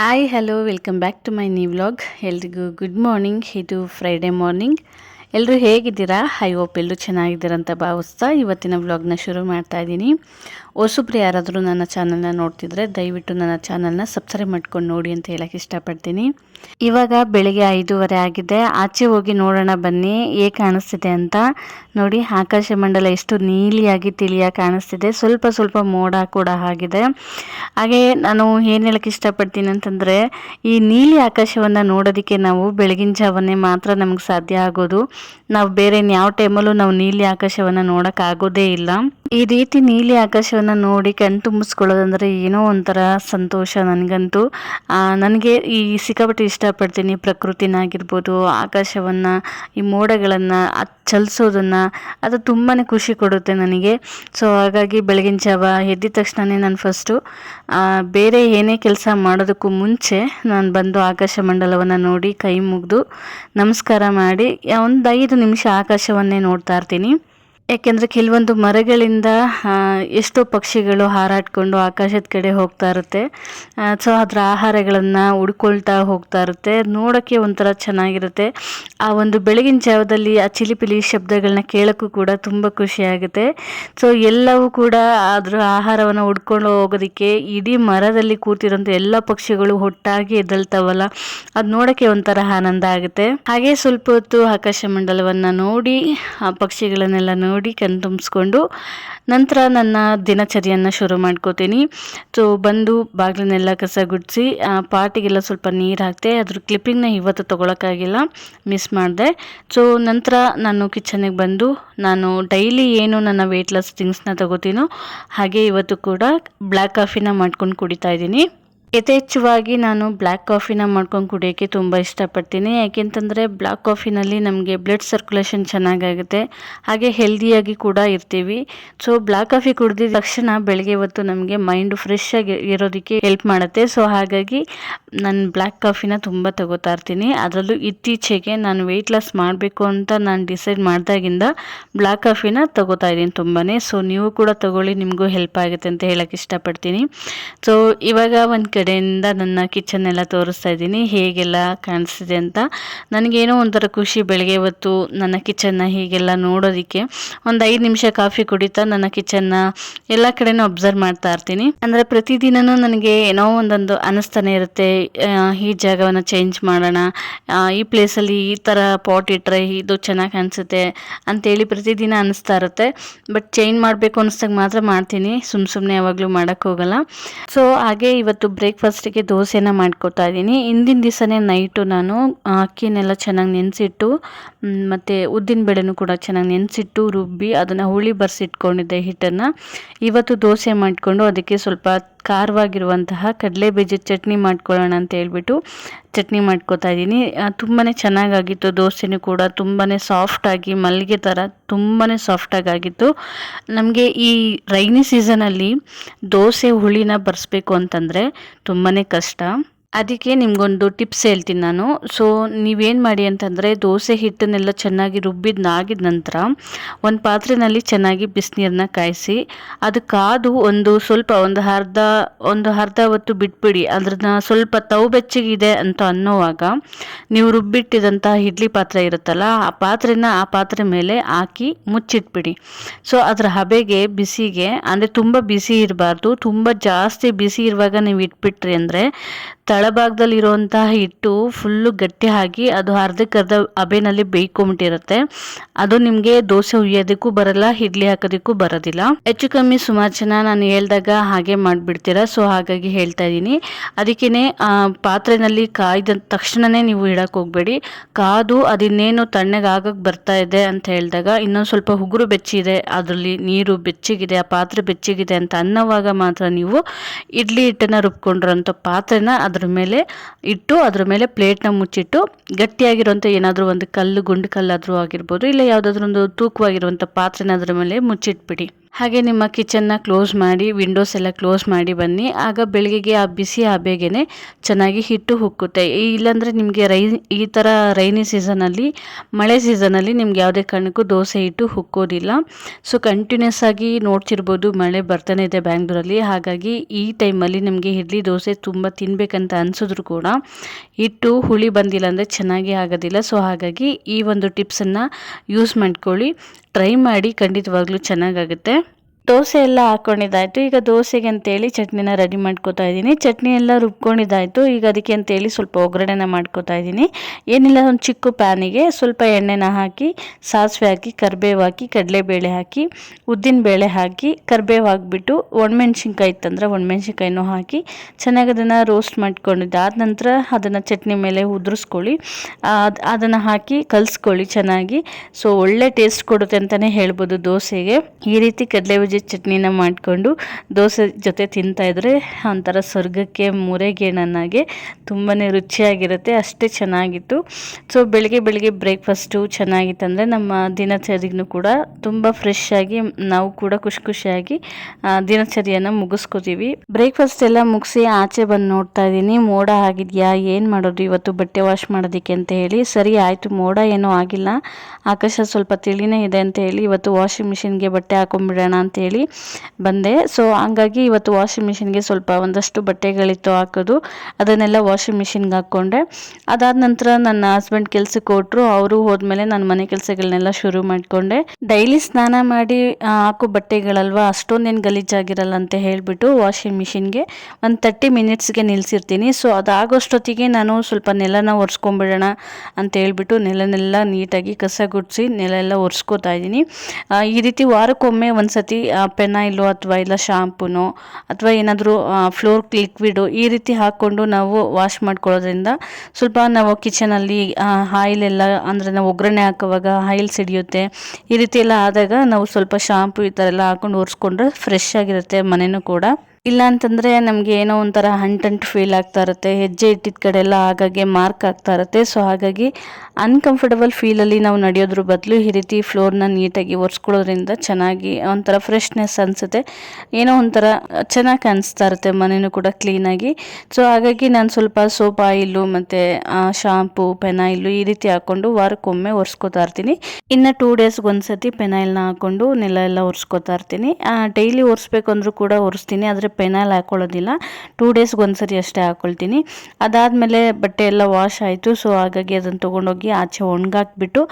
Hi hello welcome back to my new vlog ಎಲ್ರಿಗೂ good morning ಇದು Friday morning ಎಲ್ಲರೂ ಹೇಗಿದ್ದೀರಾ? ಐ ಹೋಪ್ ಎಲ್ಲರೂ ಚೆನ್ನಾಗಿದ್ದೀರಂತ ಭಾವಿಸ್ತಾ ಇವತ್ತಿನ ವ್ಲಾಗ್ನ ಶುರು ಮಾಡ್ತಾ ಇದ್ದೀನಿ. ಹೊಸಬ್ರು ಯಾರಾದರೂ ನನ್ನ ಚಾನಲ್ನ ನೋಡ್ತಿದ್ರೆ ದಯವಿಟ್ಟು ನನ್ನ ಚಾನಲ್ನ ಸಬ್ಸ್ಕ್ರೈಬ್ ಮಾಡ್ಕೊಂಡು ನೋಡಿ ಅಂತ ಹೇಳಕ್ಕೆ ಇಷ್ಟಪಡ್ತೀನಿ. ಇವಾಗ ಬೆಳಿಗ್ಗೆ ಐದೂವರೆ ಆಗಿದೆ. ಆಚೆ ಹೋಗಿ ನೋಡೋಣ ಬನ್ನಿ. ಏ ಕಾಣಿಸ್ತಿದೆ ಅಂತ ನೋಡಿ. ಆಕಾಶ ಮಂಡಲ ಎಷ್ಟು ನೀಲಿಯಾಗಿ ತಿಳಿಯಾಗಿ ಕಾಣಿಸ್ತಿದೆ. ಸ್ವಲ್ಪ ಸ್ವಲ್ಪ ಮೋಡ ಕೂಡ ಆಗಿದೆ. ಹಾಗೆ ನಾನು ಏನು ಹೇಳಕ್ಕೆ ಇಷ್ಟಪಡ್ತೀನಿ ಅಂತಂದರೆ, ಈ ನೀಲಿ ಆಕಾಶವನ್ನು ನೋಡೋದಕ್ಕೆ ನಾವು ಬೆಳಗಿನ ಜಾವನೇ ಮಾತ್ರ ನಮಗೆ ಸಾಧ್ಯ ಆಗೋದು. ನಾವು ಬೇರೆ ಯಾವ ಟೈಮಲ್ಲೂ ನಾವು ನೀಲಿ ಆಕಾಶವನ್ನು ನೋಡೋಕ್ಕಾಗೋದೇ ಇಲ್ಲ. ಈ ರೀತಿ ನೀಲಿ ಆಕಾಶವನ್ನು ನೋಡಿ ಕಣ್ ತುಂಬಿಸ್ಕೊಳ್ಳೋದಂದ್ರೆ ಏನೋ ಒಂಥರ ಸಂತೋಷ ನನಗಂತೂ. ನನಗೆ ಈ ಸಿಕ್ಕಾಪಟ್ಟೆ ಇಷ್ಟಪಡ್ತೀನಿ. ಪ್ರಕೃತಿನಾಗಿರ್ಬೋದು, ಆಕಾಶವನ್ನು, ಈ ಮೋಡಗಳನ್ನು ಚಲಿಸೋದನ್ನು, ಅದು ತುಂಬಾ ಖುಷಿ ಕೊಡುತ್ತೆ ನನಗೆ. ಸೊ ಹಾಗಾಗಿ ಬೆಳಗಿನ ಜಾವ ಎದ್ದಿದ ತಕ್ಷಣವೇ ನಾನು ಫಸ್ಟು ಬೇರೆ ಏನೇ ಕೆಲಸ ಮಾಡೋದಕ್ಕೂ ಮುಂಚೆ ನಾನು ಬಂದು ಆಕಾಶ ಮಂಡಲವನ್ನು ನೋಡಿ ಕೈ ಮುಗಿದು ನಮಸ್ಕಾರ ಮಾಡಿ ಒಂದು ಐದು ನಿಮಿಷ ಆಕಾಶವನ್ನೇ ನೋಡ್ತಾ ಇರ್ತೀನಿ. ಯಾಕೆಂದರೆ ಕೆಲವೊಂದು ಮರಗಳಿಂದ ಎಷ್ಟೋ ಪಕ್ಷಿಗಳು ಹಾರಾಡ್ಕೊಂಡು ಆಕಾಶದ ಕಡೆ ಹೋಗ್ತಾ ಇರುತ್ತೆ. ಸೊ ಅದರ ಆಹಾರಗಳನ್ನು ಹುಡ್ಕೊಳ್ತಾ ಹೋಗ್ತಾ ಇರುತ್ತೆ. ನೋಡೋಕ್ಕೆ ಒಂಥರ ಚೆನ್ನಾಗಿರುತ್ತೆ. ಆ ಒಂದು ಬೆಳಗಿನ ಜಾವದಲ್ಲಿ ಆ ಚಿಲಿಪಿಲಿ ಶಬ್ದಗಳನ್ನ ಕೇಳೋಕ್ಕೂ ಕೂಡ ತುಂಬ ಖುಷಿಯಾಗುತ್ತೆ. ಸೊ ಎಲ್ಲವೂ ಕೂಡ ಅದರ ಆಹಾರವನ್ನು ಹುಡ್ಕೊಂಡು ಹೋಗೋದಕ್ಕೆ ಇಡೀ ಮರದಲ್ಲಿ ಕೂತಿರೋಂಥ ಎಲ್ಲ ಪಕ್ಷಿಗಳು ಒಟ್ಟಾಗಿ ಎದ್ದಳ್ತಾವಲ್ಲ, ಅದು ನೋಡೋಕ್ಕೆ ಒಂಥರ ಆನಂದ ಆಗುತ್ತೆ. ಹಾಗೆ ಸ್ವಲ್ಪ ಹೊತ್ತು ಆಕಾಶ ಮಂಡಲವನ್ನು ನೋಡಿ, ಆ ಪಕ್ಷಿಗಳನ್ನೆಲ್ಲ ನೋಡಿ ನೋಡಿ ಕಣ್ತುಂಬಿಸ್ಕೊಂಡು ನಂತರ ನನ್ನ ದಿನಚರಿಯನ್ನು ಶುರು ಮಾಡ್ಕೋತೀನಿ. ಸೊ ಬಂದು ಬಾಗಿಲನ್ನೆಲ್ಲ ಕಸ ಗುಡಿಸಿ ಪಾಟಿಗೆಲ್ಲ ಸ್ವಲ್ಪ ನೀರು ಹಾಕಿದೆ, ಅದ್ರ ಕ್ಲಿಪ್ಪಿಂಗ್ನ ಇವತ್ತು ತೊಗೊಳಕ್ಕಾಗಿಲ್ಲ ಮಿಸ್ ಮಾಡಿದೆ. ಸೊ ನಂತರ ನಾನು ಕಿಚನಿಗೆ ಬಂದು, ನಾನು ಡೈಲಿ ಏನು ನನ್ನ ವೆಯ್ಟ್ ಲಾಸ್ ಥಿಂಗ್ಸ್ನ ತಗೋತೀನೋ, ಹಾಗೆ ಇವತ್ತು ಕೂಡ ಬ್ಲ್ಯಾಕ್ ಕಾಫಿನ ಮಾಡ್ಕೊಂಡು ಕುಡಿತಾ ಇದ್ದೀನಿ. ಯಥೇಚ್ಛವಾಗಿ ನಾನು ಬ್ಲ್ಯಾಕ್ ಕಾಫಿನ ಮಾಡ್ಕೊಂಡು ಕುಡಿಯೋಕ್ಕೆ ತುಂಬ ಇಷ್ಟಪಡ್ತೀನಿ. ಯಾಕೆಂತಂದರೆ ಬ್ಲ್ಯಾಕ್ ಕಾಫಿನಲ್ಲಿ ನಮಗೆ ಬ್ಲಡ್ ಸರ್ಕ್ಯುಲೇಷನ್ ಚೆನ್ನಾಗಾಗುತ್ತೆ. ಹಾಗೆ ಹೆಲ್ದಿಯಾಗಿ ಕೂಡ ಇರ್ತೀವಿ. ಸೊ, ಬ್ಲ್ಯಾಕ್ ಕಾಫಿ ಕುಡಿದಿದ ತಕ್ಷಣ ಬೆಳಗ್ಗೆ ಹೊತ್ತು ನಮಗೆ ಮೈಂಡ್ ಫ್ರೆಶ್ ಆಗಿ ಇರೋದಕ್ಕೆ ಹೆಲ್ಪ್ ಮಾಡುತ್ತೆ. ಸೊ, ಹಾಗಾಗಿ ನಾನು ಬ್ಲ್ಯಾಕ್ ಕಾಫಿನ ತುಂಬ ತಗೋತಾ ಇರ್ತೀನಿ. ಅದರಲ್ಲೂ ಇತ್ತೀಚೆಗೆ ನಾನು ವೆಯ್ಟ್ ಲಾಸ್ ಮಾಡಬೇಕು ಅಂತ ನಾನು ಡಿಸೈಡ್ ಮಾಡಿದಾಗಿಂದ ಬ್ಲ್ಯಾಕ್ ಕಾಫಿನ ತಗೋತಾ ಇದ್ದೀನಿ ತುಂಬಾ ಸೊ, ನೀವು ಕೂಡ ತಗೊಳ್ಳಿ, ನಿಮಗೂ ಹೆಲ್ಪ್ ಆಗುತ್ತೆ ಅಂತ ಹೇಳೋಕ್ಕೆ ಇಷ್ಟಪಡ್ತೀನಿ. ಸೊ, ಇವಾಗ ಒಂದು ಕಡೆಯಿಂದ ನನ್ನ ಕಿಚನ್ ಎಲ್ಲ ತೋರಿಸ್ತಾ ಇದ್ದೀನಿ. ಹೇಗೆಲ್ಲ ಕಾಣಿಸ್ತಿದೆ ಅಂತ. ನನಗೇನೋ ಒಂಥರ ಖುಷಿ ಬೆಳಗ್ಗೆ ಹೊತ್ತು ನನ್ನ ಕಿಚನ್ನ ಹೀಗೆಲ್ಲ ನೋಡೋದಕ್ಕೆ. ಒಂದು ಐದು ನಿಮಿಷ ಕಾಫಿ ಕುಡಿತಾ ನನ್ನ ಕಿಚನ್ನ ಎಲ್ಲ ಕಡೆನೂ ಅಬ್ಸರ್ವ್ ಮಾಡ್ತಾ ಇರ್ತೀನಿ. ಅಂದರೆ ಪ್ರತಿದಿನನೂ ನನಗೆ ಏನೋ ಒಂದೊಂದು ಅನಿಸ್ತಾನೆ ಇರುತ್ತೆ. ಈ ಜಾಗವನ್ನು ಚೇಂಜ್ ಮಾಡೋಣ. ಈ ಪ್ಲೇಸಲ್ಲಿ ಈ ಥರ ಪಾಟ್ ಇಟ್ಟರೆ ಇದು ಚೆನ್ನಾಗಿ ಕಾಣಿಸುತ್ತೆ ಅಂತೇಳಿ ಪ್ರತಿದಿನ ಅನಿಸ್ತಾ ಇರುತ್ತೆ. ಬಟ್ ಚೇಂಜ್ ಮಾಡಬೇಕು ಅನಿಸ್ದಾಗ ಮಾತ್ರ ಮಾಡ್ತೀನಿ. ಸುಮ್ಮ ಸುಮ್ಮನೆ ಯಾವಾಗಲೂ ಮಾಡೋಕ್ಕೋಗಲ್ಲ ಸೊ ಹಾಗೆ ಇವತ್ತು ಬ್ರೇಕ್ಫಾಸ್ಟಿಗೆ ದೋಸೆನ ಮಾಡ್ಕೊತಾ ಇದ್ದೀನಿ ಹಿಂದಿನ ದಿವಸನೇ ನೈಟು ನಾನು ಅಕ್ಕಿನೆಲ್ಲ ಚೆನ್ನಾಗಿ ನೆನೆಸಿಟ್ಟು ಮತ್ತು ಉದ್ದಿನ ಬೇಳೆನೂ ಕೂಡ ಚೆನ್ನಾಗಿ ನೆನೆಸಿಟ್ಟು ರುಬ್ಬಿ ಅದನ್ನು ಹುಳಿ ಬರ್ಸಿಟ್ಕೊಂಡಿದ್ದೆ ಹಿಟ್ಟನ್ನು. ಇವತ್ತು ದೋಸೆ ಮಾಡಿಕೊಂಡು ಅದಕ್ಕೆ ಸ್ವಲ್ಪ ಖಾರವಾಗಿರುವಂತಹ ಕಡಲೆ ಬೀಜದ ಚಟ್ನಿ ಮಾಡ್ಕೊಳ್ಳೋಣ ಅಂತ ಹೇಳ್ಬಿಟ್ಟು ಚಟ್ನಿ ಮಾಡ್ಕೋತಾ ಇದ್ದೀನಿ. ತುಂಬಾ ಚೆನ್ನಾಗಾಗಿತ್ತು ದೋಸೆನೂ ಕೂಡ ತುಂಬಾ ಸಾಫ್ಟಾಗಿ ಮಲ್ಲಿಗೆ ಥರ ತುಂಬಾ ಸಾಫ್ಟಾಗಿ ಆಗಿತ್ತು ನಮಗೆ ಈ ರೈನಿ ಸೀಸನಲ್ಲಿ ದೋಸೆ ಹುಳಿನ ಬರೆಸ್ಬೇಕು ಅಂತಂದರೆ ತುಂಬಾ ಕಷ್ಟ. ಅದಕ್ಕೆ ನಿಮಗೊಂದು ಟಿಪ್ಸ್ ಹೇಳ್ತೀನಿ ನಾನು. ಸೊ ನೀವೇನು ಮಾಡಿ ಅಂತಂದರೆ ದೋಸೆ ಹಿಟ್ಟನ್ನೆಲ್ಲ ಚೆನ್ನಾಗಿ ರುಬ್ಬಿದ್ದಾಗಿದ ನಂತರ ಒಂದು ಪಾತ್ರೆಯಲ್ಲಿ ಚೆನ್ನಾಗಿ ಬಿಸಿನೀರನ್ನ ಕಾಯಿಸಿ, ಅದು ಕಾದು ಒಂದು ಸ್ವಲ್ಪ ಒಂದು ಅರ್ಧ ಒಂದು ಅರ್ಧ ಹೊತ್ತು ಬಿಟ್ಬಿಡಿ. ಅದ್ರನ್ನ ಸ್ವಲ್ಪ ತವು ಬೆಚ್ಚಗಿದೆ ಅಂತ ಅನ್ನೋವಾಗ ನೀವು ರುಬ್ಬಿಟ್ಟಿದಂಥ ಇಡ್ಲಿ ಪಾತ್ರೆ ಇರುತ್ತಲ್ಲ, ಆ ಪಾತ್ರೆನ ಆ ಪಾತ್ರೆ ಮೇಲೆ ಹಾಕಿ ಮುಚ್ಚಿಟ್ಬಿಡಿ. ಸೊ ಅದರ ಹಬೆಗೆ, ಬಿಸಿಗೆ, ಅಂದರೆ ತುಂಬ ಬಿಸಿ ಇರಬಾರ್ದು, ತುಂಬ ಜಾಸ್ತಿ ಬಿಸಿ ಇರುವಾಗ ನೀವು ಇಟ್ಬಿಟ್ರಿ ಅಂದರೆ ತಳಭಾಗದಲ್ಲಿರುವಂತಹ ಹಿಟ್ಟು ಫುಲ್ಲು ಗಟ್ಟಿ ಹಾಕಿ ಅದು ಅರ್ಧಕ್ಕರ್ಧ ಅಬೆನಲ್ಲಿ ಬೇಯ್ಕೊಂಬಿಟ್ಟಿರುತ್ತೆ. ಅದು ನಿಮಗೆ ದೋಸೆ ಹುಯ್ಯೋದಕ್ಕೂ ಬರಲ್ಲ, ಇಡ್ಲಿ ಹಾಕೋದಕ್ಕೂ ಬರೋದಿಲ್ಲ. ಹೆಚ್ಚು ಕಮ್ಮಿ ಸುಮಾರು ಜನ ನಾನು ಹೇಳ್ದಾಗ ಹಾಗೆ ಮಾಡಿಬಿಡ್ತೀರ, ಸೊ ಹಾಗಾಗಿ ಹೇಳ್ತಾ ಇದ್ದೀನಿ. ಅದಕ್ಕೇ ಪಾತ್ರೆನಲ್ಲಿ ಕಾಯ್ದ ತಕ್ಷಣನೇ ನೀವು ಇಡಕ್ಕೆ ಹೋಗಬೇಡಿ. ಕಾದು ಅದಿನ್ನೇನು ತಣ್ಣಗೆ ಆಗಕ್ಕೆ ಬರ್ತಾ ಇದೆ ಅಂತ ಹೇಳಿದಾಗ ಇನ್ನೊಂದು ಸ್ವಲ್ಪ ಉಗುರು ಬೆಚ್ಚಿದೆ, ಅದರಲ್ಲಿ ನೀರು ಬೆಚ್ಚಗಿದೆ, ಆ ಪಾತ್ರೆ ಬೆಚ್ಚಗಿದೆ ಅಂತ ಅನ್ನೋವಾಗ ಮಾತ್ರ ನೀವು ಇಡ್ಲಿ ಹಿಟ್ಟನ್ನು ರುಬ್ಕೊಂಡಿರೋಂಥ ಪಾತ್ರೆನ ಅದ್ರ ಅದ್ರ ಮೇಲೆ ಇಟ್ಟು ಅದ್ರ ಮೇಲೆ ಪ್ಲೇಟ್ನ ಮುಚ್ಚಿಟ್ಟು ಗಟ್ಟಿಯಾಗಿರುವಂಥ ಏನಾದರೂ ಒಂದು ಕಲ್ಲು, ಗುಂಡು ಕಲ್ಲಾದರೂ ಆಗಿರ್ಬೋದು, ಇಲ್ಲ ಯಾವುದಾದ್ರೂ ಒಂದು ತೂಕವಾಗಿರುವಂಥ ಪಾತ್ರೆನ ಅದ್ರ ಮೇಲೆ ಮುಚ್ಚಿಟ್ಬಿಡಿ. ಹಾಗೆ ನಿಮ್ಮ ಕಿಚನ್ನ ಕ್ಲೋಸ್ ಮಾಡಿ, ವಿಂಡೋಸ್ ಎಲ್ಲ ಕ್ಲೋಸ್ ಮಾಡಿ ಬನ್ನಿ. ಆಗ ಬೆಳಗ್ಗೆಗೆ ಆ ಬಿಸಿ ಆಬೇಗೇನೆ ಚೆನ್ನಾಗಿ ಹಿಟ್ಟು ಹುಕ್ಕುತ್ತೆ. ಇಲ್ಲಾಂದರೆ ನಿಮಗೆ ರೈ, ಈ ಥರ ರೈನಿ ಸೀಸನಲ್ಲಿ ಮಳೆ ಸೀಸನಲ್ಲಿ ನಿಮ್ಗೆ ಯಾವುದೇ ಕಾರಣಕ್ಕೂ ದೋಸೆ ಹಿಟ್ಟು ಹುಕ್ಕೋದಿಲ್ಲ. ಸೊ ಕಂಟಿನ್ಯೂಸ್ ಆಗಿ ನೋಡ್ತಿರ್ಬೋದು ಮಳೆ ಬರ್ತಾನೆ ಇದೆ ಬ್ಯಾಂಗ್ಳೂರಲ್ಲಿ. ಹಾಗಾಗಿ ಈ ಟೈಮಲ್ಲಿ ನಿಮಗೆ ಇಡ್ಲಿ ದೋಸೆ ತುಂಬ ತಿನ್ನಬೇಕಂತ ಅನಿಸಿದ್ರು ಕೂಡ ಹಿಟ್ಟು ಹುಳಿ ಬಂದಿಲ್ಲ ಅಂದರೆ ಚೆನ್ನಾಗಿ ಆಗೋದಿಲ್ಲ. ಸೊ ಹಾಗಾಗಿ ಈ ಒಂದು ಟಿಪ್ಸನ್ನು ಯೂಸ್ ಮಾಡ್ಕೊಳ್ಳಿ. ಟ್ರೈ ಮಾಡಿ ಖಂಡಿತವಾಗ್ಲೂ ಚೆನ್ನಾಗಾಗುತ್ತೆ. ದೋಸೆ ಎಲ್ಲ ಹಾಕ್ಕೊಂಡಿದ್ದಾಯಿತು ಈಗ ದೋಸೆಗೆ ಅಂತೇಳಿ ಚಟ್ನಿನ ರೆಡಿ ಮಾಡ್ಕೋತಾ ಇದ್ದೀನಿ. ಚಟ್ನಿ ಎಲ್ಲ ರುಬ್ಕೊಂಡಿದ್ದಾಯಿತು. ಈಗ ಅದಕ್ಕೆ ಅಂತೇಳಿ ಸ್ವಲ್ಪ ಒಗ್ಗರಣೆನ ಮಾಡ್ಕೋತಾ ಇದ್ದೀನಿ. ಏನಿಲ್ಲ, ಒಂದು ಚಿಕ್ಕ ಪ್ಯಾನಿಗೆ ಸ್ವಲ್ಪ ಎಣ್ಣೆನ ಹಾಕಿ, ಸಾಸಿವೆ ಹಾಕಿ, ಕರಿಬೇವು ಹಾಕಿ, ಕಡಲೆಬೇಳೆ ಹಾಕಿ ಉದ್ದಿನ ಬೇಳೆ ಹಾಕಿ, ಕರಿಬೇವು ಹಾಕಿಬಿಟ್ಟು ಒಣಮೆಣ್ಸಿನ್ಕಾಯಿ ಇತ್ತಂದ್ರೆ ಒಣಮೆಣ್ಸಿನ್ಕಾಯಿನೂ ಹಾಕಿ ಚೆನ್ನಾಗಿ ಅದನ್ನು ರೋಸ್ಟ್ ಮಾಡ್ಕೊಂಡಿದ್ದೆ. ಆದ ನಂತರ ಅದನ್ನು ಚಟ್ನಿ ಮೇಲೆ ಉದುರಿಸ್ಕೊಳ್ಳಿ. ಅದನ್ನು ಹಾಕಿ ಕಲಿಸ್ಕೊಳ್ಳಿ ಚೆನ್ನಾಗಿ. ಸೊ ಒಳ್ಳೆ ಟೇಸ್ಟ್ ಕೊಡುತ್ತೆ ಅಂತಲೇ ಹೇಳ್ಬೋದು ದೋಸೆಗೆ. ಈ ರೀತಿ ಕಡಲೆ ಬೀಜ ಚಟ್ನಿನ ಮಾಡಿಕೊಂಡು ದೋಸೆ ಜೊತೆ ತಿಂತಾಯಿದ್ರೆ ಒಂಥರ ಸ್ವರ್ಗಕ್ಕೆ ಮುರೆಗೇಣನಾಗೆ ತುಂಬಾ ರುಚಿಯಾಗಿರುತ್ತೆ, ಅಷ್ಟೇ ಚೆನ್ನಾಗಿತ್ತು. ಸೊ ಬೆಳಗ್ಗೆ ಬೆಳಗ್ಗೆ ಬ್ರೇಕ್ಫಾಸ್ಟು ಚೆನ್ನಾಗಿತ್ತಂದರೆ ನಮ್ಮ ದಿನಚರಿಗೂ ಕೂಡ ತುಂಬ ಫ್ರೆಶ್ ಆಗಿ, ನಾವು ಕೂಡ ಖುಷಿ ಖುಷಿಯಾಗಿ ದಿನಚರಿಯನ್ನು ಮುಗಿಸ್ಕೋತೀವಿ. ಬ್ರೇಕ್ಫಾಸ್ಟ್ ಎಲ್ಲ ಮುಗಿಸಿ ಆಚೆ ಬಂದು ನೋಡ್ತಾ ಇದ್ದೀನಿ. ಮೋಡ ಆಗಿದೆಯಾ, ಏನು ಮಾಡೋದು ಇವತ್ತು ಬಟ್ಟೆ ವಾಶ್ ಮಾಡೋದಕ್ಕೆ ಅಂತ ಹೇಳಿ. ಸರಿ ಆಯಿತು, ಮೋಡ ಏನೂ ಆಗಿಲ್ಲ. ಆಕಾಶ ಸ್ವಲ್ಪ ತಿಳಿನೇ ಇದೆ ಅಂತ ಹೇಳಿ ಇವತ್ತು ವಾಷಿಂಗ್ ಮಿಷಿನ್ಗೆ ಬಟ್ಟೆ ಹಾಕೊಂಡ್ಬಿಡೋಣ ಅಂತೇಳಿ ಬಂದೆ. ಸೊ ಹಂಗಾಗಿ ಇವತ್ತು ವಾಷಿಂಗ್ ಮಿಷಿನ್ಗೆ ಸ್ವಲ್ಪ ಒಂದಷ್ಟು ಬಟ್ಟೆಗಳಿತ್ತು ಹಾಕೋದು. ಅದನ್ನೆಲ್ಲ ವಾಷಿಂಗ್ ಮಿಷಿನ್ಗೆ ಹಾಕ್ಕೊಂಡೆ. ಅದಾದ ನಂತರ ನನ್ನ ಹಸ್ಬೆಂಡ್ ಕೆಲಸಕ್ಕೆ ಕೊಟ್ಟರು ಅವರು ಹೋದ್ಮೇಲೆ ನಾನು ಮನೆ ಕೆಲಸಗಳನ್ನೆಲ್ಲ ಶುರು ಮಾಡಿಕೊಂಡೆ. ಡೈಲಿ ಸ್ನಾನ ಮಾಡಿ ಹಾಕೋ ಬಟ್ಟೆಗಳಲ್ವಾ, ಅಷ್ಟೊಂದೇನು ಗಲೀಜಾಗಿರಲ್ಲ ಅಂತ ಹೇಳಿಬಿಟ್ಟು ವಾಷಿಂಗ್ ಮಿಷಿನ್ಗೆ ಒಂದು ತರ್ಟಿ ಮಿನಿಟ್ಸ್ಗೆ ನಿಲ್ಲಿಸಿರ್ತೀನಿ ಸೊ ಅದಾಗೋಷ್ಟೊತ್ತಿಗೆ ನಾನು ಸ್ವಲ್ಪ ನೆಲನ ಒರೆಸ್ಕೊಂಬಿಡೋಣ ಅಂತ ಹೇಳ್ಬಿಟ್ಟು ನೆಲನೆಲ್ಲ ನೀಟಾಗಿ ಕಸ ಗುಡಿಸಿ ನೆಲ ಎಲ್ಲ ಒರೆಸ್ಕೋತಾ ಇದ್ದೀನಿ. ಈ ರೀತಿ ವಾರಕ್ಕೊಮ್ಮೆ ಒಂದು ಸತಿ ಪೆನಾಯಿಲು ಅಥವಾ ಇಲ್ಲ ಶಾಂಪೂನೋ ಅಥವಾ ಏನಾದರೂ ಫ್ಲೋರ್ ಲಿಕ್ವಿಡು ಈ ರೀತಿ ಹಾಕ್ಕೊಂಡು ನಾವು ವಾಶ್ ಮಾಡ್ಕೊಳ್ಳೋದ್ರಿಂದ ಸ್ವಲ್ಪ ನಾವು ಕಿಚನಲ್ಲಿ ಆಯಿಲ್ ಎಲ್ಲ ಅಂದರೆ ನಾವು ಒಗ್ಗರಣೆ ಹಾಕುವಾಗ ಆಯಿಲ್ ಸಿಡಿಯುತ್ತೆ. ಈ ರೀತಿ ಎಲ್ಲ ಆದಾಗ ನಾವು ಸ್ವಲ್ಪ ಶಾಂಪು ಈ ಥರ ಎಲ್ಲ ಹಾಕೊಂಡು ಒರೆಸ್ಕೊಂಡ್ರೆ ಫ್ರೆಶ್ ಆಗಿರುತ್ತೆ ಮನೆಯೂ ಕೂಡ. ಇಲ್ಲ ಅಂತಂದರೆ ನಮಗೆ ಏನೋ ಒಂಥರ ಅಂಟಂಟು ಫೀಲ್ ಆಗ್ತಾ ಇರುತ್ತೆ. ಹೆಜ್ಜೆ ಇಟ್ಟಿದ ಕಡೆ ಎಲ್ಲ ಆಗಾಗೆ ಮಾರ್ಕ್ ಆಗ್ತಾ ಇರುತ್ತೆ. ಸೊ ಹಾಗಾಗಿ ಅನ್ಕಂಫರ್ಟಬಲ್ ಫೀಲಲ್ಲಿ ನಾವು ನಡೆಯೋದ್ರ ಬದಲು ಈ ರೀತಿ ಫ್ಲೋರ್ನ ನೀಟಾಗಿ ಒರೆಸ್ಕೊಳ್ಳೋದ್ರಿಂದ ಚೆನ್ನಾಗಿ ಒಂಥರ ಫ್ರೆಶ್ನೆಸ್ ಅನಿಸುತ್ತೆ. ಏನೋ ಒಂಥರ ಚೆನ್ನಾಗಿ ಕಾಣಿಸ್ತಾ ಇರುತ್ತೆ ಮನೆಯೂ ಕೂಡ ಕ್ಲೀನಾಗಿ ಸೊ ಹಾಗಾಗಿ ನಾನು ಸ್ವಲ್ಪ ಸೋಪ್ ಆಯಿಲು ಮತ್ತು ಶಾಂಪು ಪೆನಾಯಿಲು ಈ ರೀತಿ ಹಾಕ್ಕೊಂಡು ವಾರಕ್ಕೊಮ್ಮೆ ಒರ್ಸ್ಕೊತಾ ಇರ್ತೀನಿ. ಇನ್ನು ಟೂ ಡೇಸ್ಗೆ ಒಂದ್ಸತಿ ಪೆನಾಯಿಲ್ನ ಹಾಕ್ಕೊಂಡು ನೆಲ ಎಲ್ಲ ಒರೆಸ್ಕೋತಾ ಇರ್ತೀನಿ. ಡೈಲಿ ಒರೆಸ್ಬೇಕು ಅಂದರೂ ಕೂಡ ಒರೆಸ್ತೀನಿ. ಆದರೆ ಪೆನಾಯಿಲ್ ಹಾಕೊಳ್ಳೋದಿಲ್ಲ. ಟೂ ಡೇಸ್ಗೆ ಒಂದ್ಸರಿ ಅಷ್ಟೇ ಹಾಕ್ಕೊಳ್ತೀನಿ ಅದಾದಮೇಲೆ ಬಟ್ಟೆ ಎಲ್ಲ ವಾಶ್ ಆಯಿತು. ಸೊ ಹಾಗಾಗಿ ಅದನ್ನು ತೊಗೊಂಡೋಗಿ ಆಚೆ ಒಣಗಾಕ್ಬಿಟ್ಟು,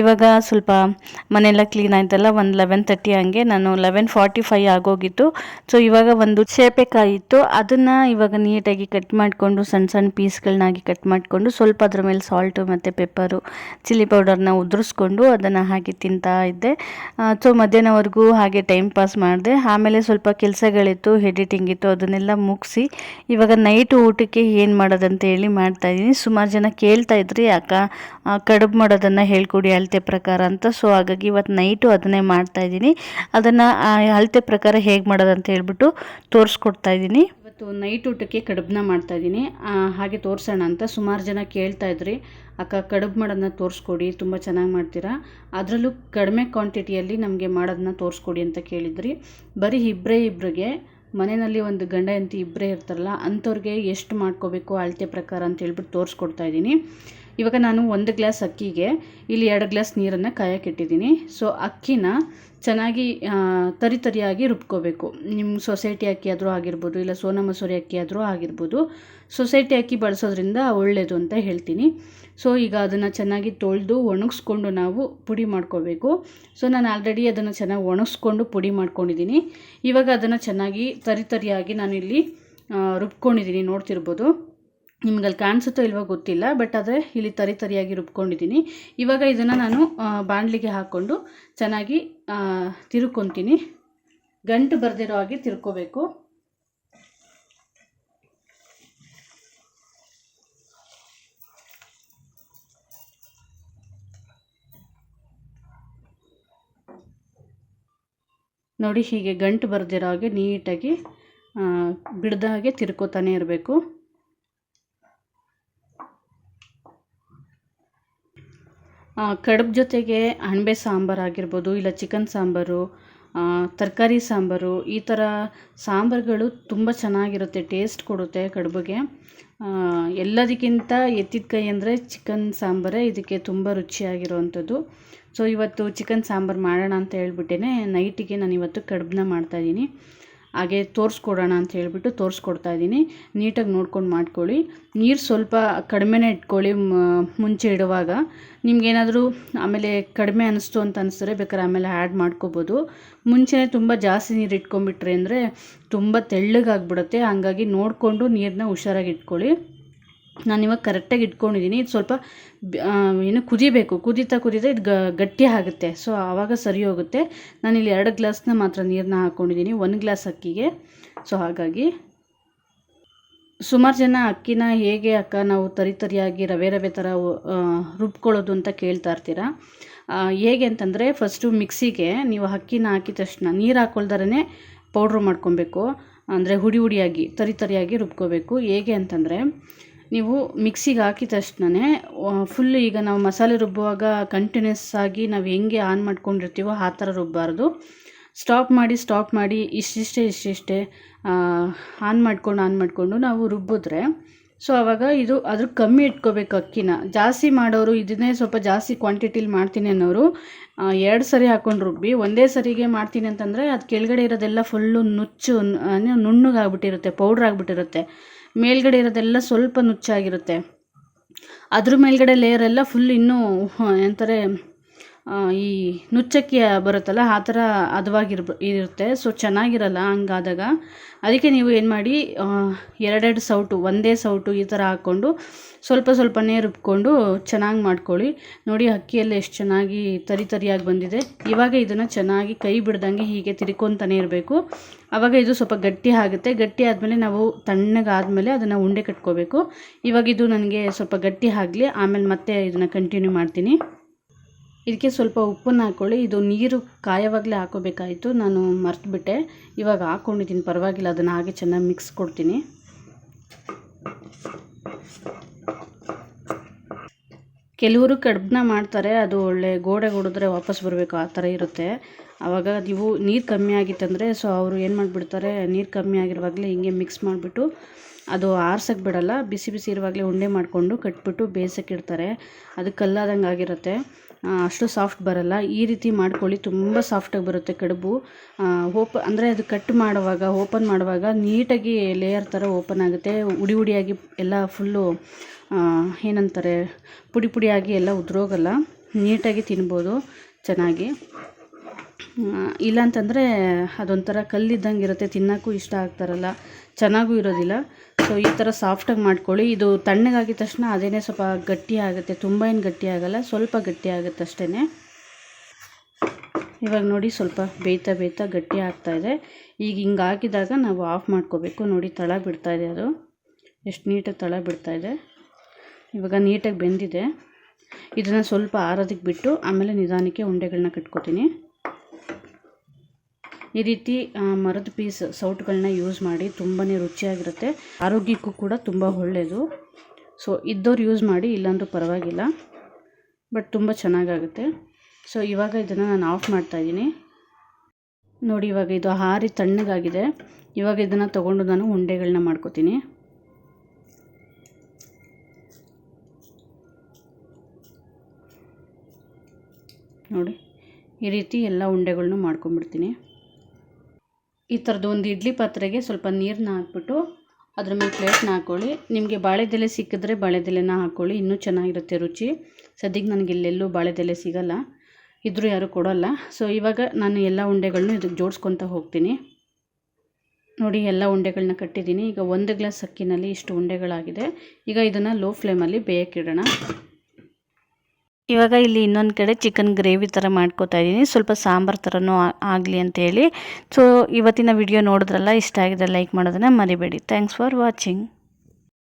ಇವಾಗ ಸ್ವಲ್ಪ ಮನೆಯೆಲ್ಲ ಕ್ಲೀನ್ ಆಯ್ತಲ್ಲ, ಒಂದು ಲೆವೆನ್ ತರ್ಟಿ ಹಂಗೆ ನಾನು ಲೆವೆನ್ ಫಾರ್ಟಿ ಫೈ ಆಗೋಗಿತ್ತು. ಸೊ ಇವಾಗ ಒಂದು ಸೇಪೆಕಾಯಿ ಇತ್ತು ಅದನ್ನು ಇವಾಗ ನೀಟಾಗಿ ಕಟ್ ಮಾಡಿಕೊಂಡು ಸಣ್ಣ ಸಣ್ಣ ಪೀಸ್ಗಳನ್ನಾಗಿ ಕಟ್ ಮಾಡಿಕೊಂಡು, ಸ್ವಲ್ಪ ಅದ್ರ ಮೇಲೆ ಸಾಲ್ಟು ಮತ್ತು ಪೆಪ್ಪರು ಚಿಲ್ಲಿ ಪೌಡರ್ನ ಉದುರಿಸ್ಕೊಂಡು ಅದನ್ನು ಹಾಕಿ ತಿಂತಾ ಇದ್ದೆ. ಸೊ ಮಧ್ಯಾಹ್ನವರೆಗೂ ಹಾಗೆ ಟೈಮ್ ಪಾಸ್ ಮಾಡಿದೆ. ಆಮೇಲೆ ಸ್ವಲ್ಪ ಕೆಲಸಗಳಿತ್ತು ಎಡಿಟಿಂಗ್ ಇತ್ತು, ಅದನ್ನೆಲ್ಲ ಮುಗಿಸಿ ಇವಾಗ ನೈಟ್ ಊಟಕ್ಕೆ ಏನು ಮಾಡೋದಂತ ಹೇಳಿ ಮಾಡ್ತಾ ಇದ್ದೀನಿ ಸುಮಾರು ಜನ ಕೇಳ್ತಾ ಇದ್ರಿ, ಅಕ್ಕ ಕಡುಬು ಮಾಡೋದನ್ನು ಹೇಳ್ಕೊಡಿ ಅಳತೆ ಪ್ರಕಾರ ಅಂತ. ಸೊ ಹಾಗಾಗಿ ಇವತ್ತು ನೈಟು ಅದನ್ನೇ ಮಾಡ್ತಾ ಇದ್ದೀನಿ ಅದನ್ನು ಅಳತೆ ಪ್ರಕಾರ ಹೇಗೆ ಮಾಡೋದಂತ ಹೇಳ್ಬಿಟ್ಟು ತೋರಿಸ್ಕೊಡ್ತಾ ಇದ್ದೀನಿ ಇವತ್ತು ನೈಟ್ ಊಟಕ್ಕೆ ಕಡುಬನ್ನ ಮಾಡ್ತಾ ಇದ್ದೀನಿ ಹಾಗೆ ತೋರಿಸೋಣ ಅಂತ ಸುಮಾರು ಜನ ಕೇಳ್ತಾ ಇದ್ರಿ. ಅಕ್ಕ, ಕಡುಬು ಮಾಡೋದನ್ನ ತೋರಿಸ್ಕೊಡಿ, ತುಂಬ ಚೆನ್ನಾಗಿ ಮಾಡ್ತೀರಾ? ಅದರಲ್ಲೂ ಕಡಿಮೆ ಕ್ವಾಂಟಿಟಿಯಲ್ಲಿ ನಮಗೆ ಮಾಡೋದನ್ನ ತೋರಿಸ್ಕೊಡಿ ಅಂತ ಕೇಳಿದ್ರಿ. ಬರೀ ಇಬ್ಬರೇ ಇಬ್ಬರಿಗೆ ಮನೆಯಲ್ಲಿ ಒಂದು ಗಂಡ ಹೆಂಡತಿ ಇಬ್ಬರೇ ಇರ್ತಾರಲ್ಲ, ಅಂಥವ್ರಿಗೆ ಎಷ್ಟು ಮಾಡ್ಕೋಬೇಕು, ಅಳತೆ ಪ್ರಕಾರ ಅಂತ ಹೇಳ್ಬಿಟ್ಟು ತೋರಿಸ್ಕೊಡ್ತಾ ಇದ್ದೀನಿ. ಇವಾಗ ನಾನು ಒಂದು ಗ್ಲಾಸ್ ಅಕ್ಕಿಗೆ, ಇಲ್ಲಿ ಎರಡು ಗ್ಲಾಸ್ ನೀರನ್ನು ಕಾಯಕ್ಕಿಟ್ಟಿದ್ದೀನಿ ಸೊ ಅಕ್ಕಿನ ಚೆನ್ನಾಗಿ ತರಿ ತರಿಯಾಗಿ ರುಬ್ಕೋಬೇಕು. ನಿಮ್ಮ ಸೊಸೈಟಿ ಅಕ್ಕಿ ಆದರೂ ಆಗಿರ್ಬೋದು, ಇಲ್ಲ ಸೋನಾ ಮಸೂರಿ ಅಕ್ಕಿ ಆದರೂ ಆಗಿರ್ಬೋದು. ಸೊಸೈಟಿ ಅಕ್ಕಿ ಬಳಸೋದ್ರಿಂದ ಒಳ್ಳೆಯದು ಅಂತ ಹೇಳ್ತೀನಿ. ಸೊ ಈಗ ಅದನ್ನು ಚೆನ್ನಾಗಿ ತೊಳೆದು ಒಣಗಿಸ್ಕೊಂಡು ನಾವು ಪುಡಿ ಮಾಡ್ಕೋಬೇಕು. ಸೊ ನಾನು ಆಲ್ರೆಡಿ ಅದನ್ನು ಚೆನ್ನಾಗಿ ಒಣಗಿಸ್ಕೊಂಡು ಪುಡಿ ಮಾಡ್ಕೊಂಡಿದ್ದೀನಿ ಇವಾಗ ಅದನ್ನು ಚೆನ್ನಾಗಿ ತರಿ ತರಿಯಾಗಿ ನಾನಿಲ್ಲಿ ರುಬ್ಕೊಂಡಿದ್ದೀನಿ ನೋಡ್ತಿರ್ಬೋದು. ನಿಮ್ಗೆ ಅಲ್ಲಿ ಕಾಣಿಸುತ್ತೋ ಇಲ್ವೋ ಗೊತ್ತಿಲ್ಲ, ಬಟ್ ಆದರೆ ಇಲ್ಲಿ ತರಿ ತರಿಯಾಗಿ ರುಬ್ಕೊಂಡಿದ್ದೀನಿ ಇವಾಗ ಇದನ್ನು ನಾನು ಬಾಣಲಿಗೆ ಹಾಕ್ಕೊಂಡು ಚೆನ್ನಾಗಿ ತಿರ್ಕೊತೀನಿ. ಗಂಟು ಬರ್ದಿರೋ ಹಾಗೆ ತಿರ್ಕೋಬೇಕು. ನೋಡಿ ಹೀಗೆ ಗಂಟು ಬರ್ದಿರೋ ಹಾಗೆ ನೀಟಾಗಿ ಬಿಡ್ದ ಹಾಗೆ ತಿರ್ಕೋತಾನೆ ಇರಬೇಕು. ಕಡುಬು ಜೊತೆಗೆ ಅಣಬೆ ಸಾಂಬಾರು ಆಗಿರ್ಬೋದು, ಇಲ್ಲ ಚಿಕನ್ ಸಾಂಬಾರು ತರಕಾರಿ ಸಾಂಬಾರು, ಈ ಥರ ಸಾಂಬಾರುಗಳು ತುಂಬ ಚೆನ್ನಾಗಿರುತ್ತೆ, ಟೇಸ್ಟ್ ಕೊಡುತ್ತೆ ಕಡುಬಿಗೆ. ಎಲ್ಲದಕ್ಕಿಂತ ಎತ್ತಿದ ಕೈ ಅಂದರೆ ಚಿಕನ್ ಸಾಂಬಾರೇ ಇದಕ್ಕೆ ತುಂಬ ರುಚಿಯಾಗಿರುವಂಥದ್ದು. ಸೊ ಇವತ್ತು ಚಿಕನ್ ಸಾಂಬಾರು ಮಾಡೋಣ ಅಂತ ಹೇಳ್ಬಿಟ್ಟೇ ನೈಟಿಗೆ ನಾನು ಇವತ್ತು ಕಡುಬನ್ನ ಮಾಡ್ತಾಯಿದ್ದೀನಿ ಹಾಗೆ ತೋರಿಸ್ಕೊಡೋಣ ಅಂತ ಹೇಳ್ಬಿಟ್ಟು ತೋರಿಸ್ಕೊಡ್ತಾ ಇದ್ದೀನಿ. ನೀಟಾಗಿ ನೋಡ್ಕೊಂಡು ಮಾಡ್ಕೊಳ್ಳಿ. ನೀರು ಸ್ವಲ್ಪ ಕಡಿಮೆನೇ ಇಟ್ಕೊಳ್ಳಿ ಮುಂಚೆ ಇಡುವಾಗ. ನಿಮ್ಗೇನಾದರೂ ಆಮೇಲೆ ಕಡಿಮೆ ಅನ್ನಿಸ್ತು ಅಂತ ಅನಿಸಿದ್ರೆ ಬೇಕಾದ್ರೆ ಆಮೇಲೆ ಆ್ಯಡ್ ಮಾಡ್ಕೋಬೋದು. ಮುಂಚೆನೇ ತುಂಬ ಜಾಸ್ತಿ ನೀರು ಇಟ್ಕೊಂಡ್ಬಿಟ್ರಿ ಅಂದರೆ ತುಂಬ ತೆಳ್ಳಗಾಗ್ಬಿಡುತ್ತೆ. ಹಂಗಾಗಿ ನೋಡಿಕೊಂಡು ನೀರನ್ನ ಹುಷಾರಾಗಿ ಇಟ್ಕೊಳ್ಳಿ. ನಾನು ಇವಾಗ ಕರೆಕ್ಟಾಗಿ ಇಟ್ಕೊಂಡಿದ್ದೀನಿ ಇದು ಸ್ವಲ್ಪ ಏನು ಕುದಿಬೇಕು. ಕುದೀತಾ ಕುದೀತಾ ಇದು ಗಟ್ಟಿ ಆಗುತ್ತೆ. ಸೊ ಆವಾಗ ಸರಿ ಹೋಗುತ್ತೆ. ನಾನಿಲ್ಲಿ ಎರಡು ಗ್ಲಾಸ್ನ ಮಾತ್ರ ನೀರನ್ನ ಹಾಕ್ಕೊಂಡಿದ್ದೀನಿ ಒಂದು ಗ್ಲಾಸ್ ಅಕ್ಕಿಗೆ. ಸೊ ಹಾಗಾಗಿ ಸುಮಾರು ಜನ ಅಕ್ಕಿನ ಹೇಗೆ ಅಕ್ಕ ನಾವು ತರಿ ತರಿಯಾಗಿ ರವೆ ರವೆ ಥರ ರುಬ್ಕೊಳ್ಳೋದು ಅಂತ ಕೇಳ್ತಾ ಇರ್ತೀರಾ? ಹೇಗೆ ಅಂತಂದರೆ ಫಸ್ಟು ಮಿಕ್ಸಿಗೆ ನೀವು ಅಕ್ಕಿನ ಹಾಕಿದ ತಕ್ಷಣ ನೀರು ಹಾಕೊಳ್ದಾರೇ ಪೌಡ್ರ್ ಮಾಡ್ಕೊಬೇಕು. ಅಂದರೆ ಹುಡಿ ಹುಡಿಯಾಗಿ, ತರಿ ತರಿಯಾಗಿ ರುಬ್ಕೋಬೇಕು. ಹೇಗೆ ಅಂತಂದರೆ ನೀವು ಮಿಕ್ಸಿಗೆ ಹಾಕಿದ ತಕ್ಷಣನೇ ಫುಲ್ ಈಗ ನಾವು ಮಸಾಲೆ ರುಬ್ಬುವಾಗ ಕಂಟಿನ್ಯೂಸ್ ಆಗಿ ನಾವು ಹೆಂಗೆ ಆನ್ ಮಾಡ್ಕೊಂಡಿರ್ತೀವೋ ಆ ಥರ ರುಬ್ಬಾರ್ದು. ಸ್ಟಾಪ್ ಮಾಡಿ ಸ್ಟಾಪ್ ಮಾಡಿ ಇಷ್ಟಿಷ್ಟೇ ಇಷ್ಟಿಷ್ಟೇ ಆನ್ ಮಾಡ್ಕೊಂಡು ಆನ್ ಮಾಡಿಕೊಂಡು ನಾವು ರುಬ್ಬಿದ್ರೆ ಸೊ ಆವಾಗ ಇದು ಅದ್ರ ಕಮ್ಮಿ ಇಟ್ಕೋಬೇಕು ಅಕ್ಕಿನ. ಜಾಸ್ತಿ ಮಾಡೋರು ಇದನ್ನೇ ಸ್ವಲ್ಪ ಜಾಸ್ತಿ ಕ್ವಾಂಟಿಟಿಲಿ ಮಾಡ್ತೀನಿ ಅನ್ನೋರು ಎರಡು ಸರಿ ಹಾಕೊಂಡು ರುಬ್ಬಿ, ಒಂದೇ ಸರಿಗೆ ಮಾಡ್ತೀನಿ ಅಂತಂದರೆ ಅದು ಕೆಳಗಡೆ ಇರೋದೆಲ್ಲ ಫುಲ್ಲು ನುಚ್ಚು ಅಂದರೆ ನುಣ್ಣಗಾಗ್ಬಿಟ್ಟಿರುತ್ತೆ ಪೌಡ್ರ್ ಆಗಿಬಿಟ್ಟಿರುತ್ತೆ. ಮೇಲ್ಗಡೆ ಇರೋದೆಲ್ಲ ಸ್ವಲ್ಪ ನುಚ್ಚಾಗಿರುತ್ತೆ. ಅದ್ರ ಮೇಲ್ಗಡೆ ಲೇಯರ್ ಎಲ್ಲ ಫುಲ್ ಇನ್ನೂ ಎಂತಾರೆ ಈ ನುಚ್ಚಕ್ಕಿ ಬರುತ್ತಲ್ಲ, ಆ ಥರ ಹದವಾಗಿರ್ಬ ಇರುತ್ತೆ. ಸೊ ಚೆನ್ನಾಗಿರಲ್ಲ ಹಂಗಾದಾಗ. ಅದಕ್ಕೆ ನೀವು ಏನು ಮಾಡಿ ಎರಡೆರಡು ಸೌಟು, ಒಂದೇ ಸೌಟು ಈ ಥರ ಹಾಕ್ಕೊಂಡು ಸ್ವಲ್ಪ ಸ್ವಲ್ಪನೇ ರುಬ್ಕೊಂಡು ಚೆನ್ನಾಗಿ ಮಾಡ್ಕೊಳ್ಳಿ. ನೋಡಿ, ಅಕ್ಕಿಯೆಲ್ಲ ಎಷ್ಟು ಚೆನ್ನಾಗಿ ತರಿ ತರಿಯಾಗಿ ಬಂದಿದೆ. ಇವಾಗ ಇದನ್ನು ಚೆನ್ನಾಗಿ ಕೈ ಬಿಡ್ದಂಗೆ ಹೀಗೆ ತಿರ್ಕೊತಾನೆ ಇರಬೇಕು. ಆವಾಗ ಇದು ಸ್ವಲ್ಪ ಗಟ್ಟಿ ಆಗುತ್ತೆ. ಗಟ್ಟಿ ಆದಮೇಲೆ ನಾವು ತಣ್ಣಗಾದಮೇಲೆ ಅದನ್ನು ಉಂಡೆ ಕಟ್ಕೋಬೇಕು. ಇವಾಗ ಇದು ನನಗೆ ಸ್ವಲ್ಪ ಗಟ್ಟಿ ಆಗಲಿ, ಆಮೇಲೆ ಮತ್ತೆ ಇದನ್ನು ಕಂಟಿನ್ಯೂ ಮಾಡ್ತೀನಿ. ಇದಕ್ಕೆ ಸ್ವಲ್ಪ ಉಪ್ಪನ್ನು ಹಾಕ್ಕೊಳ್ಳಿ ಇದು ನೀರು ಕಾಯವಾಗಲೇ ಹಾಕೋಬೇಕಾಯಿತು. ನಾನು ಮರ್ತುಬಿಟ್ಟೆ. ಇವಾಗ ಹಾಕ್ಕೊಂಡಿದ್ದೀನಿ. ಪರವಾಗಿಲ್ಲ. ಅದನ್ನು ಹಾಗೆ ಚೆನ್ನಾಗಿ ಮಿಕ್ಸ್ ಕೊಡ್ತೀನಿ. ಕೆಲವರು ಕಡ್ಬನ್ನ ಮಾಡ್ತಾರೆ, ಅದು ಒಳ್ಳೆ ಗೋಡೆ ಹೊಡೆದ್ರೆ ವಾಪಸ್ ಬರಬೇಕು, ಆ ಥರ ಇರುತ್ತೆ. ಆವಾಗ ನೀವು ನೀರು ಕಮ್ಮಿ ಆಗಿತ್ತಂದರೆ ಸೊ ಅವರು ಏನು ಮಾಡಿಬಿಡ್ತಾರೆ, ನೀರು ಕಮ್ಮಿ ಆಗಿರುವಾಗಲೇ ಹಿಂಗೆ ಮಿಕ್ಸ್ ಮಾಡಿಬಿಟ್ಟು ಅದು ಆರ್ಸಕ್ಕೆ ಬಿಡಲ್ಲ, ಬಿಸಿ ಬಿಸಿ ಇರುವಾಗಲೇ ಉಂಡೆ ಮಾಡಿಕೊಂಡು ಕಟ್ಬಿಟ್ಟು ಬೇಯಿಸಕ್ಕೆ ಇಡ್ತಾರೆ. ಅದು ಕಲ್ಲಾದಂಗೆ ಆಗಿರುತ್ತೆ. ಅಷ್ಟು ಸಾಫ್ಟ್ ಬರಲ್ಲ. ಈ ರೀತಿ ಮಾಡ್ಕೊಳ್ಳಿ, ತುಂಬ ಸಾಫ್ಟಾಗಿ ಬರುತ್ತೆ ಕಡುಬು. ಓಪ ಅಂದರೆ ಅದು ಕಟ್ ಮಾಡುವಾಗ ಓಪನ್ ಮಾಡುವಾಗ ನೀಟಾಗಿ ಲೇಯರ್ ಥರ ಓಪನ್ ಆಗುತ್ತೆ. ಉಡಿ ಉಡಿಯಾಗಿ ಎಲ್ಲ ಫುಲ್ಲು ಏನಂತಾರೆ, ಪುಡಿ ಪುಡಿಯಾಗಿ ಎಲ್ಲ ಉದುರೋಗಲ್ಲ. ನೀಟಾಗಿ ತಿನ್ಬೋದು, ಚೆನ್ನಾಗಿ. ಇಲ್ಲಾಂತಂದರೆ ಅದೊಂಥರ ಕಲ್ಲಿದ್ದಂಗೆ ಇರುತ್ತೆ, ತಿನ್ನೋಕ್ಕೂ ಇಷ್ಟ ಆಗ್ತಾರಲ್ಲ. ಚೆನ್ನಾಗೂ ಇರೋದಿಲ್ಲ. ಸೊ ಈ ಥರ ಸಾಫ್ಟಾಗಿ ಮಾಡ್ಕೊಳ್ಳಿ. ಇದು ತಣ್ಣಗಾಗಿದ ತಕ್ಷಣ ಅದೇನೇ ಸ್ವಲ್ಪ ಗಟ್ಟಿ ಆಗುತ್ತೆ ತುಂಬ ಏನು ಗಟ್ಟಿ ಆಗಲ್ಲ, ಸ್ವಲ್ಪ ಗಟ್ಟಿ ಆಗುತ್ತೆ ಅಷ್ಟೇ ಇವಾಗ ನೋಡಿ ಸ್ವಲ್ಪ ಬೇಯ್ತಾ ಬೇಯ್ತಾ ಗಟ್ಟಿ ಆಗ್ತಾ ಇದೆ. ಈಗ ಹಿಂಗೆ ಹಾಕಿದಾಗ ನಾವು ಆಫ್ ಮಾಡ್ಕೋಬೇಕು. ನೋಡಿ ತಳ ಬಿಡ್ತಾ ಇದೆ ಅದು. ಎಷ್ಟು ನೀಟಾಗಿ ತಳ ಬಿಡ್ತಾ ಇದೆ. ಇವಾಗ ನೀಟಾಗಿ ಬೆಂದಿದೆ. ಇದನ್ನು ಸ್ವಲ್ಪ ಆರೋದಕ್ಕೆ ಬಿಟ್ಟು ಆಮೇಲೆ ನಿಧಾನಕ್ಕೆ ಉಂಡೆಗಳನ್ನ ಕಟ್ಕೋತೀನಿ. ಈ ರೀತಿ ಮರದ ಪೀಸ್ ಸೌಟ್ಗಳನ್ನ ಯೂಸ್ ಮಾಡಿ ತುಂಬಾ ರುಚಿಯಾಗಿರುತ್ತೆ. ಆರೋಗ್ಯಕ್ಕೂ ಕೂಡ ತುಂಬ ಒಳ್ಳೆಯದು ಸೊ ಇದ್ದವ್ರು ಯೂಸ್ ಮಾಡಿ, ಇಲ್ಲಾಂದರೂ ಪರವಾಗಿಲ್ಲ. ಬಟ್ ತುಂಬ ಚೆನ್ನಾಗಾಗುತ್ತೆ. ಸೊ ಇವಾಗ ಇದನ್ನು ನಾನು ಆಫ್ ಮಾಡ್ತಾಯಿದ್ದೀನಿ ನೋಡಿ, ಇವಾಗ ಇದು ಹಾರಿ ತಣ್ಣಗಾಗಿದೆ. ಇವಾಗ ಇದನ್ನು ತೊಗೊಂಡು ನಾನು ಉಂಡೆಗಳನ್ನ ಮಾಡ್ಕೋತೀನಿ. ನೋಡಿ, ಈ ರೀತಿ ಎಲ್ಲ ಉಂಡೆಗಳನ್ನೂ ಮಾಡ್ಕೊಂಬಿಡ್ತೀನಿ ಈ ಥರದ್ದು ಒಂದು ಇಡ್ಲಿ ಪಾತ್ರೆಗೆ ಸ್ವಲ್ಪ ನೀರನ್ನ ಹಾಕ್ಬಿಟ್ಟು ಅದ್ರ ಮೇಲೆ ಪ್ಲೇಟ್ನ ಹಾಕ್ಕೊಳ್ಳಿ ನಿಮಗೆ ಬಾಳೆದೆಲೆ ಸಿಕ್ಕಿದ್ರೆ ಬಾಳೆದೆಲೆನ ಹಾಕ್ಕೊಳ್ಳಿ ಇನ್ನೂ ಚೆನ್ನಾಗಿರುತ್ತೆ ರುಚಿ. ಸದ್ಯಕ್ಕೆ ನನಗೆ ಇಲ್ಲೆಲ್ಲೂ ಬಾಳೆದೆಲೆ ಸಿಗೋಲ್ಲ. ಇದ್ದರೂ ಯಾರೂ ಕೊಡೋಲ್ಲ. ಸೊ ಇವಾಗ ನಾನು ಎಲ್ಲ ಉಂಡೆಗಳನ್ನೂ ಇದಕ್ಕೆ ಜೋಡಿಸ್ಕೊತ ಹೋಗ್ತೀನಿ. ನೋಡಿ, ಎಲ್ಲ ಉಂಡೆಗಳನ್ನ ಕಟ್ಟಿದ್ದೀನಿ. ಈಗ ಒಂದು ಗ್ಲಾಸ್ ಅಕ್ಕಿನಲ್ಲಿ ಇಷ್ಟು ಉಂಡೆಗಳಾಗಿದೆ. ಈಗ ಇದನ್ನು ಲೋ ಫ್ಲೇಮಲ್ಲಿ ಬೇಯಕ್ಕಿಡೋಣ ಇವಾಗ ಇಲ್ಲಿ ಇನ್ನೊಂದು ಕಡೆ ಚಿಕನ್ ಗ್ರೇವಿ ಥರ ಮಾಡ್ಕೋತಾ ಇದ್ದೀನಿ ಸ್ವಲ್ಪ ಸಾಂಬಾರು ಥರನೂ ಆಗಲಿ ಅಂತೇಳಿ ಸೊ ಇವತ್ತಿನ ವಿಡಿಯೋ ನೋಡಿದ್ರಲ್ಲ, ಇಷ್ಟ ಆಗಿದೆ ಲೈಕ್ ಮಾಡೋದನ್ನು ಮರಿಬೇಡಿ. Thanks for watching